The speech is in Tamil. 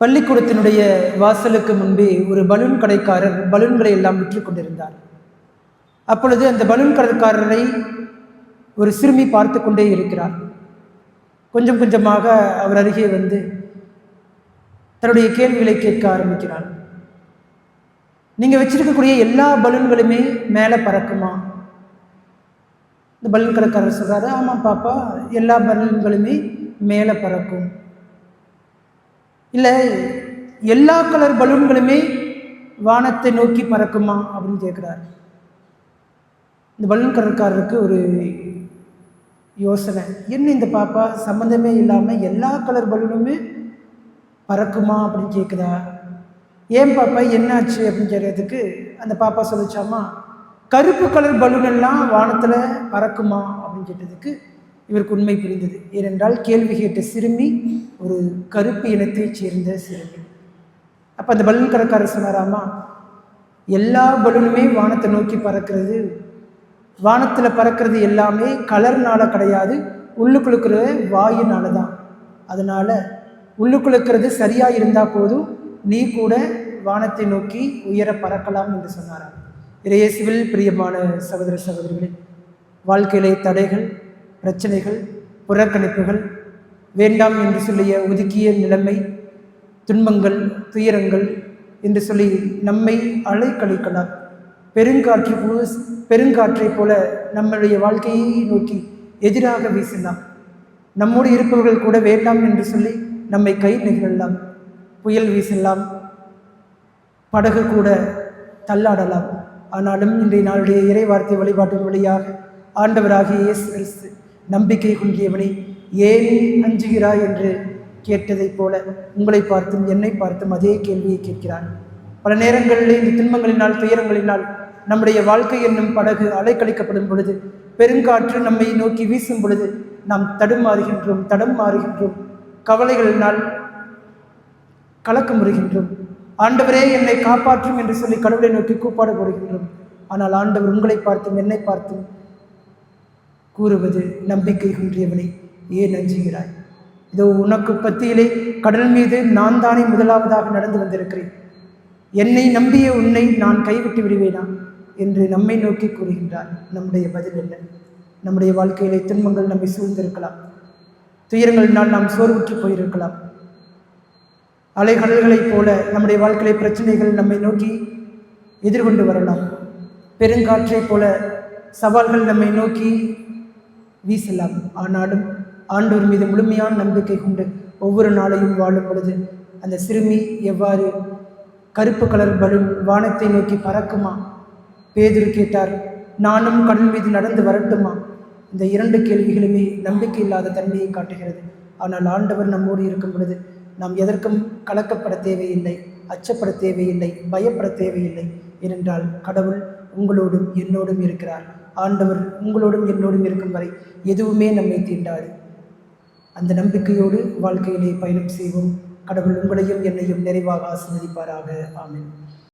பள்ளிக்கூடத்தினுடைய வாசலுக்கு முன்பே ஒரு பலூன் கடைக்காரர் பலூன்களை எல்லாம் விற்று கொண்டிருந்தார். அப்பொழுது அந்த பலூன் கடைக்காரரை ஒரு சிறுமி பார்த்து கொண்டே இருக்கிறார். கொஞ்சம் கொஞ்சமாக அவர் அருகே வந்து தன்னுடைய கேள்விகளை கேட்க ஆரம்பிக்கிறார். நீங்கள் வச்சிருக்கக்கூடிய எல்லா பலூன்களுமே மேலே பறக்குமா? இந்த பலூன் கடைக்காரர் சொல்கிறாரு ஆமாம் பாப்பா எல்லா பலூன்களுமே மேலே பறக்கும். இல்லை எல்லா கலர் பலூன்களுமே வானத்தை நோக்கி பறக்குமா அப்படின்னு கேட்குறாரு. இந்த பலூன் கலர்காரருக்கு ஒரு யோசனை. என்ன இந்த பாப்பா? சம்மந்தமே இல்லாமல் எல்லா கலர் பலூனுமே பறக்குமா அப்படின்னு கேட்குதா? ஏன் பாப்பா என்னாச்சு அப்படின்னு கேட்கறதுக்கு அந்த பாப்பா சொல்லிச்சாமா கருப்பு கலர் பலூன் எல்லாம் வானத்தில் பறக்குமா? அப்படின்னு கேட்டதுக்கு இவருக்கு உண்மை புரிந்தது. ஏனென்றால் கேள்வி கேட்ட சிறுமி ஒரு கருப்பு இனத்தைச் சேர்ந்த சிறுமி. அப்போ அந்த பலூன் கடைக்காரர் சொன்னாராமா எல்லா பலூனுமே வானத்தை நோக்கி பறக்கிறது. வானத்தில் பறக்கிறது எல்லாமே கலர்னால கிடையாது உள்ளுக்குழுக்கிற வாயுனால தான் அதனால் உள்ளுக்குழுக்கிறது சரியாக இருந்தால் போதும் நீ கூட வானத்தை நோக்கி உயர பறக்கலாம் என்று சொன்னாராம். இறையேசுவில் பிரியமான சகோதர சகோதரிகளே வாழ்க்கையிலே தடைகள் பிரச்சனைகள் புறக்கணிப்புகள் வேண்டாம் என்று சொல்லிய ஒதுக்கிய நிலைமை துன்பங்கள் துயரங்கள் என்று சொல்லி நம்மை அலைக்கழிக்கலாம். பெருங்காற்று போ பெருங்காற்றைப் போல நம்மளுடைய வாழ்க்கையை நோக்கி எதிராக வீசலாம். நம்மோடு இருப்பவர்கள் கூட வேண்டாம் என்று சொல்லி நம்மை கை நிகழலாம் புயல் வீசலாம். படகு கூட தள்ளாடலாம். ஆனாலும் இன்றைய நாளுடைய இறை வார்த்தை வழிபாட்டின் வழியாக ஆண்டவராகிய இயேசு கிறிஸ்து நம்பிக்கை குன்றியவனை ஏன் அஞ்சுகிறாய் என்று கேட்டதைப் போல உங்களை பார்த்தும் என்னை பார்த்தும் அதே கேள்வியை கேட்கிறான். பல நேரங்களில் இந்த துன்பங்களினால் துயரங்களினால் நம்முடைய வாழ்க்கை என்னும் படகு அலைக்கழிக்கப்படும் பொழுது பெருங்காற்று நம்மை நோக்கி வீசும் பொழுது நாம் தடுமாறுகின்றோம் தடம் மாறுகின்றோம். கவலைகளினால் கலக்கமுறுகின்றோம் ஆண்டவரே என்னை காப்பாற்றும் என்று சொல்லி கடவுளை நோக்கி கூப்பாடு போடுகின்றோம். ஆனால் ஆண்டவர் உங்களை பார்த்தும் என்னை பார்த்தும் கூறுவது நம்பிக்கை குன்றியவனை ஏன் அஞ்சுகிறாய் இதோ உனக்கு பத்தியிலே கடல் மீது நான் தானே முதலாவதாக நடந்து வந்திருக்கிறேன். என்னை நம்பிய உன்னை நான் கைவிட்டு விடுவேனா? என்று நம்மை நோக்கி கூறுகின்றார். நம்முடைய பதில் என்ன? நம்முடைய வாழ்க்கையிலே துன்பங்கள் நம்மை சூழ்ந்திருக்கலாம். துயரங்களினால் நாம் சோர்வுற்று போயிருக்கலாம். அலைகடல்களைப் போல நம்முடைய வாழ்க்கையிலே பிரச்சனைகள் நம்மை நோக்கி எதிர்கொண்டு வரலாம். பெருங்காற்றைப் போல சவால்கள் நம்மை நோக்கி வீசலாம். ஆனாலும் ஆண்டோர் மீது முழுமையான நம்பிக்கை கொண்டு ஒவ்வொரு நாளையும் வாழும் பொழுது அந்த சிறுமி எவ்வாறு கருப்பு கலர் பலூன் வானத்தை நோக்கி பறக்குமா? பேதுரு கேட்டார் நானும் கடல் மீது நடந்து வரட்டுமா? இந்த இரண்டு கேள்விகளுமே நம்பிக்கை இல்லாத தன்மையை காட்டுகிறது. ஆனால் ஆண்டவர் நம்மோடு இருக்கும் பொழுது நாம் எதற்கும் கலக்கப்பட தேவையில்லை அச்சப்பட தேவையில்லை பயப்பட தேவையில்லை. ஏனென்றால் கடவுள் உங்களோடும் என்னோடும் இருக்கிறார். ஆண்டவர் உங்களோடும் என்னோடும் இருக்கும் வரை எதுவுமே நம்மை தீண்டாது. அந்த நம்பிக்கையோடு வாழ்க்கையிலே பயணம் செய்வோம். கடவுள் உங்களையும் என்னையும் நிறைவாக ஆசீர்வதிப்பாராக. ஆமீன்.